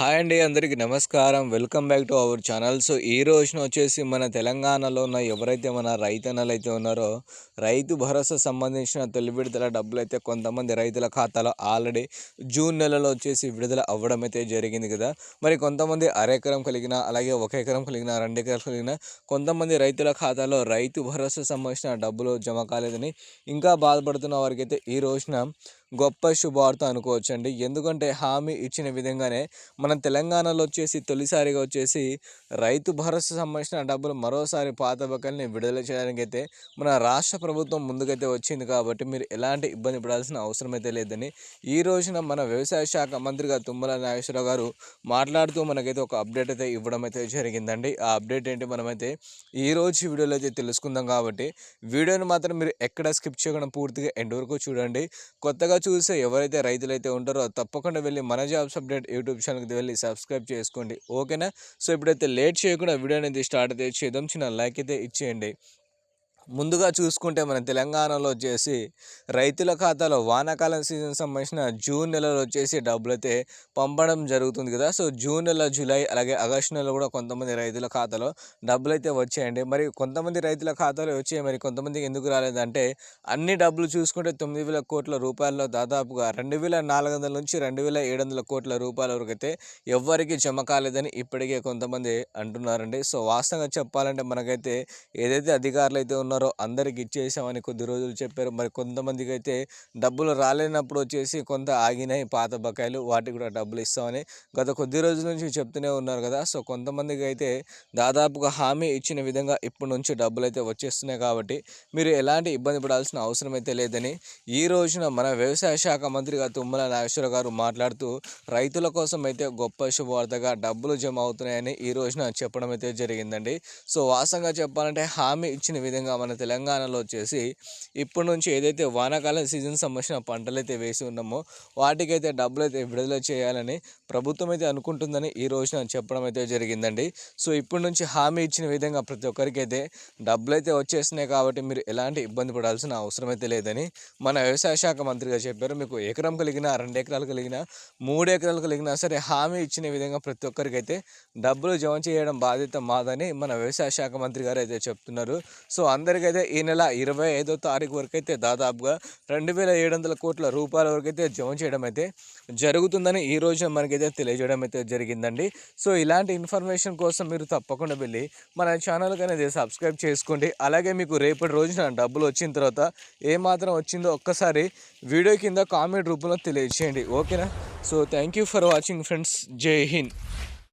Hi అండి అందరికీ నమస్కారం. Welcome back to our channel. So ఈ రోజున వచ్చేసి మన తెలంగాణలో ఉన్న ఎవరైతే మన రైతన్నలు అయితే ఉన్నారో రైతు భరోసా సంబంధించిన తొలి విడుదల డబ్బులు అయితే కొంతమంది రైతుల ఖాతాలో ఆల్రెడీ జూన్ నెలలో వచ్చేసి విడుదల అవ్వడం అయితే జరిగింది కదా. మరి కొంతమంది అరెకరం కలిగిన అలాగే ఒక ఎకరం కలిగిన రెండు ఎకరాలు కలిగిన కొంతమంది రైతుల ఖాతాలో రైతు భరోసా సంబంధించిన డబ్బులు జమ కాలేదని ఇంకా బాధపడుతున్న వారికి అయితే ఈ రోజున గొప్ప శుభార్త అనుకోవచ్చండి. ఎందుకంటే హామీ ఇచ్చిన విధంగానే మన తెలంగాణలో వచ్చేసి తొలిసారిగా వచ్చేసి రైతు భరోసా సంబంధించిన డబ్బులు మరోసారి పాత బకాయిల్ని విడుదల చేయడానికి అయితే మన రాష్ట్ర ప్రభుత్వం ముందుకైతే వచ్చింది కాబట్టి మీరు ఎలాంటి ఇబ్బంది పడాల్సిన అవసరం అయితే లేదని ఈ రోజున మన వ్యవసాయ శాఖ మంత్రిగా తుమ్మల నాగేశ్వరరావు గారు మాట్లాడుతూ మనకైతే ఒక అప్డేట్ అయితే ఇవ్వడం అయితే జరిగిందండి. ఆ అప్డేట్ ఏంటి మనమైతే ఈ రోజు వీడియోలో అయితే తెలుసుకుందాం కాబట్టి వీడియోని మాత్రం మీరు ఎక్కడ స్కిప్ చేయకుండా పూర్తిగా ఎండ్ వరకు చూడండి. కొత్తగా చూసే ఎవరైతే రైతులైతే ఉంటారో తప్పకుండా వెళ్ళి మన జాబ్స్ అప్డేట్ యూట్యూబ్ ఛానల్కి వెళ్ళి సబ్స్క్రైబ్ చేసుకోండి. ఓకేనా? సో ఇప్పుడైతే లేట్ చేయకుండా వీడియో అనేది స్టార్ట్ అయితే చేద్దాం. చిన్న లైక్ అయితే ఇచ్చేయండి. ముందుగా చూసుకుంటే మన తెలంగాణలో వచ్చేసి రైతుల ఖాతాలో వానాకాలం సీజన్ సంబంధించిన జూన్ నెలలో వచ్చేసి డబ్బులు అయితే పంపడం జరుగుతుంది కదా. సో జూన్ నెల జూలై అలాగే ఆగస్టు నెలలో కూడా కొంతమంది రైతుల ఖాతాలో డబ్బులు అయితే వచ్చాయండి. మరి కొంతమంది రైతుల ఖాతాలో వచ్చాయి. మరి కొంతమందికి ఎందుకు రాలేదంటే అన్ని డబ్బులు చూసుకుంటే తొమ్మిది వేల కోట్ల రూపాయల్లో దాదాపుగా రెండు వేల నాలుగు వందల నుంచి రెండు వేల ఏడు వందల కోట్ల రూపాయల వరకు అయితే ఎవ్వరికి జమ కాలేదని ఇప్పటికే కొంతమంది అంటున్నారండి. సో వాస్తవంగా చెప్పాలంటే మనకైతే ఏదైతే అధికారులు అయితే ఉన్నారో ఉన్నారో అందరికి ఇచ్చేసామని కొద్ది రోజులు చెప్పారు. మరి కొంతమందికి అయితే డబ్బులు రాలేనప్పుడు వచ్చేసి కొంత ఆగినాయి పాత బకాయిలు వాటికి కూడా డబ్బులు ఇస్తామని గత కొద్ది రోజుల నుంచి చెప్తూనే ఉన్నారు కదా. సో కొంతమందికి అయితే దాదాపుగా హామీ ఇచ్చిన విధంగా ఇప్పటి నుంచి డబ్బులు అయితే వచ్చేస్తున్నాయి కాబట్టి మీరు ఎలాంటి ఇబ్బంది పడాల్సిన అవసరం అయితే లేదని ఈ రోజున మన వ్యవసాయ శాఖ మంత్రిగా తుమ్మల నాగేశ్వర గారు మాట్లాడుతూ రైతుల కోసం అయితే గొప్ప శుభవార్తగా డబ్బులు జమ అవుతున్నాయని ఈ రోజున చెప్పడం అయితే జరిగిందండి. సో వాసంగా చెప్పాలంటే హామీ ఇచ్చిన విధంగా మన తెలంగాణలో వచ్చేసి ఇప్పటి నుంచి ఏదైతే వానాకాలం సీజన్ సంబంధించిన పంటలు అయితే వేసి ఉన్నామో వాటికైతే డబ్బులు అయితే విడుదల చేయాలని ప్రభుత్వం అయితే అనుకుంటుందని ఈ రోజున చెప్పడం అయితే జరిగిందండి. సో ఇప్పటి నుంచి హామీ ఇచ్చిన విధంగా ప్రతి ఒక్కరికైతే డబ్బులు అయితే వచ్చేస్తున్నాయి కాబట్టి మీరు ఎలాంటి ఇబ్బంది పడాల్సిన అవసరం అయితే లేదని మన వ్యవసాయ శాఖ మంత్రిగా చెప్పారు. మీకు ఎకరం కలిగిన రెండు ఎకరాలు కలిగిన మూడు ఎకరాలు కలిగినా సరే హామీ ఇచ్చిన విధంగా ప్రతి ఒక్కరికైతే డబ్బులు జమ చేయడం బాధ్యత మాదని మన వ్యవసాయ శాఖ మంత్రి గారు అయితే చెప్తున్నారు. సో అందరికైతే ఈ నెల ఇరవై ఐదో తారీఖు వరకు అయితే దాదాపుగా రెండు వేల ఏడు వందల కోట్ల రూపాయల వరకు అయితే జమ చేయడం అయితే జరుగుతుందని ఈ రోజున మనకైతే తెలియజేయడం అయితే జరిగిందండి. సో ఇలాంటి ఇన్ఫర్మేషన్ కోసం మీరు తప్పకుండా వెళ్ళి మన ఛానల్కి అనేది సబ్స్క్రైబ్ చేసుకోండి. అలాగే మీకు రేపటి రోజున డబ్బులు వచ్చిన తర్వాత ఏమాత్రం వచ్చిందో ఒక్కసారి వీడియో కింద కామెంట్ రూపంలో తెలియజేయండి. ఓకేనా? So thank you for watching friends. జై హింద్.